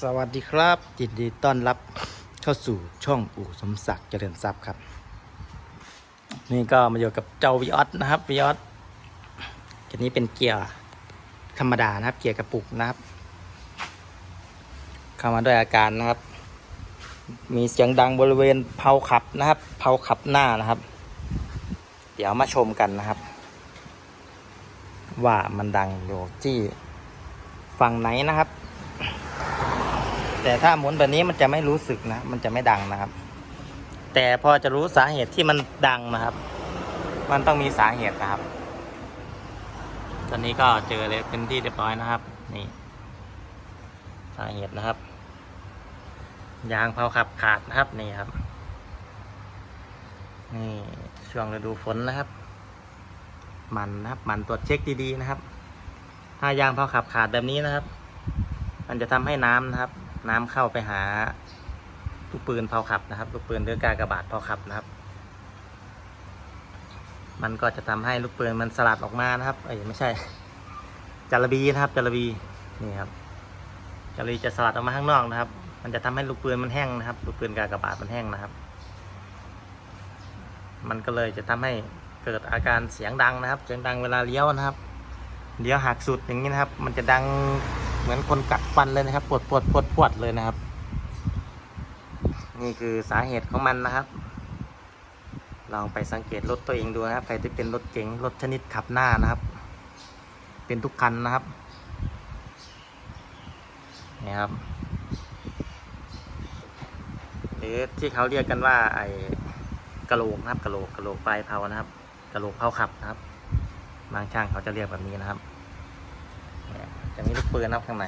สวัสดีครับยินดีต้อนรับเข้าสู่ช่องอู่สมศักดิ์เจริญทรัพย์ครับ นี่ก็มาอยู่กับเจ้าวิออสนะครับวิออสอันนี้เป็นเกียร์ธรรมดานะครับ เกียร์กระปุกนะครับ เข้ามาด้วยอาการนะครับ มีเสียงดังบริเวณเพาขับนะครับเพาขับหน้านะครับ เดี๋ยวมาชมกันนะครับ ว่ามันดังอยู่ที่ฝั่งไหนนะครับ แต่ถ้าหมุนแบบนี้มันจะไม่รู้สึกนะ มันจะไม่ดังนะครับ แต่พอจะรู้สาเหตุที่มันดังนะครับ มันต้องมีสาเหตุนะครับ ตอนนี้ก็เจอเลยเป็นที่เรียบร้อยนะครับ นี่ สาเหตุนะครับ ยางเผาขับขาดนะครับนี่ครับ นี่ช่วงฤดูฝนนะครับ มันนะครับ มันตรวจเช็คดีๆนะครับ ถ้ายางเผาขับขาดแบบนี้นะครับ มันจะทำให้น้ำนะครับ น้ำเข้าไปหาลูกปืนเผาขับนะครับลูกปืนหรือกากระบาดเผาขับนะครับ มันก็จะทำให้ลูกปืนมันสลัดออกมานะครับเอ้ยไม่ใช่จารบีนะครับจารบีนี่ครับจารบีจะสลัดออกมาข้างนอกนะครับ มันจะทำให้ลูกปืนมันแห้งนะครับ ลูกปืนกากระบาดมันแห้งนะครับ มันก็เลยจะทำให้เกิดอาการเสียงดังนะครับ เสียงดังเวลาเลี้ยวนะครับ เลี้ยวหักสุดอย่างนี้นะครับ มันจะดังเหมือนคนกัด ฟันเลยนะครับ ปวดปวดปวดปวดเลยนะครับ นี่คือสาเหตุของมันนะครับ ลองไปสังเกตรถตัวเองดูนะครับ ใครที่เป็นรถเก๋งรถชนิดขับหน้านะครับ เป็นทุกคันนะครับนี่ครับ หรือที่เขาเรียกกันว่า ไอ้กะโหลกนะครับกระโหลกกระโหลกปลายเผานะครับกระโหลกเผาขับนะครับ บางช่างเขาจะเรียกแบบนี้นะครับนี่จะมีลูกปืนนับข้างใน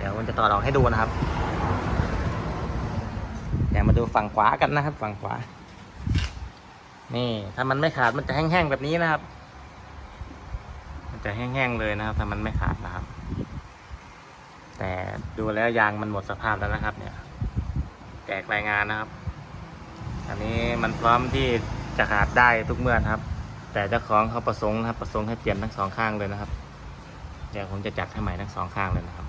เดี๋ยวผมจะต่อดอกให้ดูนะครับเดี๋ยวมาดูฝั่งขวากันนะครับ ฝั่งขวา นี่ ถ้ามันไม่ขาดมันจะแห้งๆแบบนี้นะครับ มันจะแห้งๆเลยนะครับ ถ้ามันไม่ขาดนะครับ แต่ดูแล้วยางมันหมดสภาพแล้วนะครับ เนี่ยแจกรายงานนะครับ อันนี้มันพร้อมที่จะขาดได้ทุกเมื่อนะครับ แต่เจ้าของเขาประสงค์นะครับ ประสงค์ให้เปลี่ยนทั้งสองข้างเลยนะครับ เดี๋ยวผมจะจัดให้ใหม่ทั้งสองข้างเลยนะครับ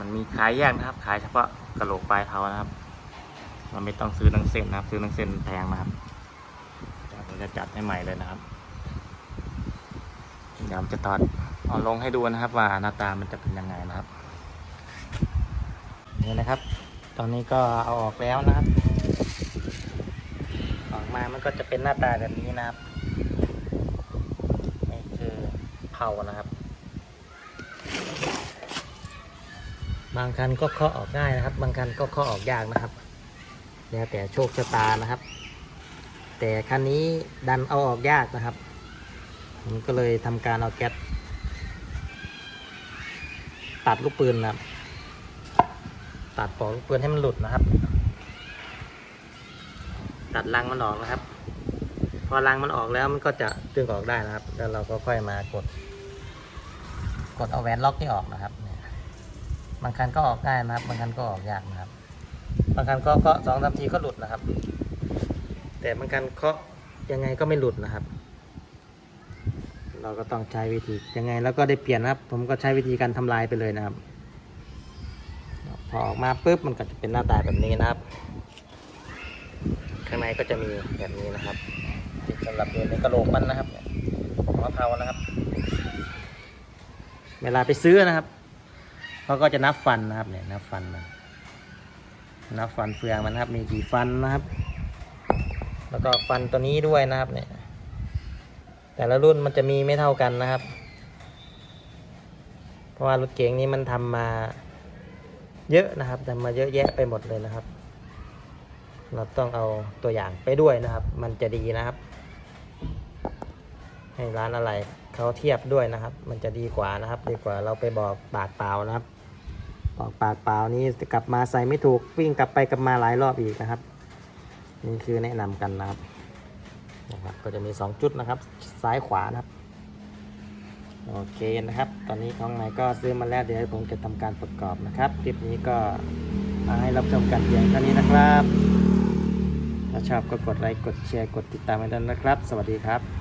มันมีขายแยกนะครับ ขายเฉพาะกระโหลกปลายเท้านะครับ เราไม่ต้องซื้อทั้งเส้นนะครับ ซื้อทั้งเส้นแพงนะครับเดี๋ยวผมจะจัดให้ใหม่เลยนะครับเดี๋ยวผมจะตอดเอาลงให้ดูนะครับ ว่าหน้าตามันจะเป็นยังไงนะครับนี่นะครับ ตอนนี้ก็เอาออกแล้วนะครับ ออกมามันก็จะเป็นหน้าตาแบบนี้นะครับนี่คือเผานะครับางคันก็เคาะออกง่ายนะครับ บางคันก็เคาะออกยากนะครับ แล้วแต่โชคชะตานะครับ แต่คันนี้ดันเอาออกยากนะครับผมก็เลยทำการเอาแก๊สตัดลูกปืนนะครับ ตัดปลอกลูกปืนให้มันหลุดนะครับ ตัดรังมันออกนะครับ พอรังมันออกแล้วมันก็จะดึงออกได้นะครับ แล้วเราก็ค่อยมากด กดเอาแหวนล็อกที่ออกนะครับ บางคันก็ออกง่ายนะครับ บางคันก็ออกยากนะครับ บางคันก็เคาะสองสามทีก็หลุดนะครับ แต่บางคันเคาะยังไงก็ไม่หลุดนะครับ เราก็ต้องใช้วิธียังไงแล้วก็ได้เปลี่ยนนะครับ ผมก็ใช้วิธีการทำลายไปเลยนะครับ พอออกมาปุ๊บมันก็จะเป็นหน้าตาแบบนี้นะครับ ข้างในก็จะมีแบบนี้นะครับที่สำหรับอยู่ในกระโหลกมันนะครับของมะพร้าวนะครับ เวลาไปซื้อนะครับ เขาก็จะนับฟันนะครับเนี่ยนับฟันมันนับฟันเฟืองมันนะครับ มีกี่ฟันนะครับ แล้วก็ฟันตัวนี้ด้วยนะครับเนี่ย แต่ละรุ่นมันจะมีไม่เท่ากันนะครับ เพราะว่ารถเก๋งนี้มันทำมาเยอะนะครับทำมาเยอะแยะไปหมดเลยนะครับ เราต้องเอาตัวอย่างไปด้วยนะครับ มันจะดีนะครับ ให้ร้านอะไรเขาเทียบด้วยนะครับ มันจะดีกว่านะครับ ดีกว่าเราไปบอกปากเปล่านะครับ บอกปากเปล่านี้กลับมาใส่ไม่ถูกวิ่งกลับไปกลับมาหลายรอบอีกนะครับ นี่คือแนะนำกันนะครับนะครับ ก็จะมี 2 จุดนะครับ ซ้ายขวานะครับ โอเคนะครับ ตอนนี้ของไหนก็ซื้อมาแล้วเดี๋ยวผมจะทำการประกอบนะครับคลิปนี้ก็มาให้รับชมกันเพียงเท่านี้นะครับ ถ้าชอบก็กดไลค์กดแชร์กดติดตามให้ด้วยนะครับ สวัสดีครับ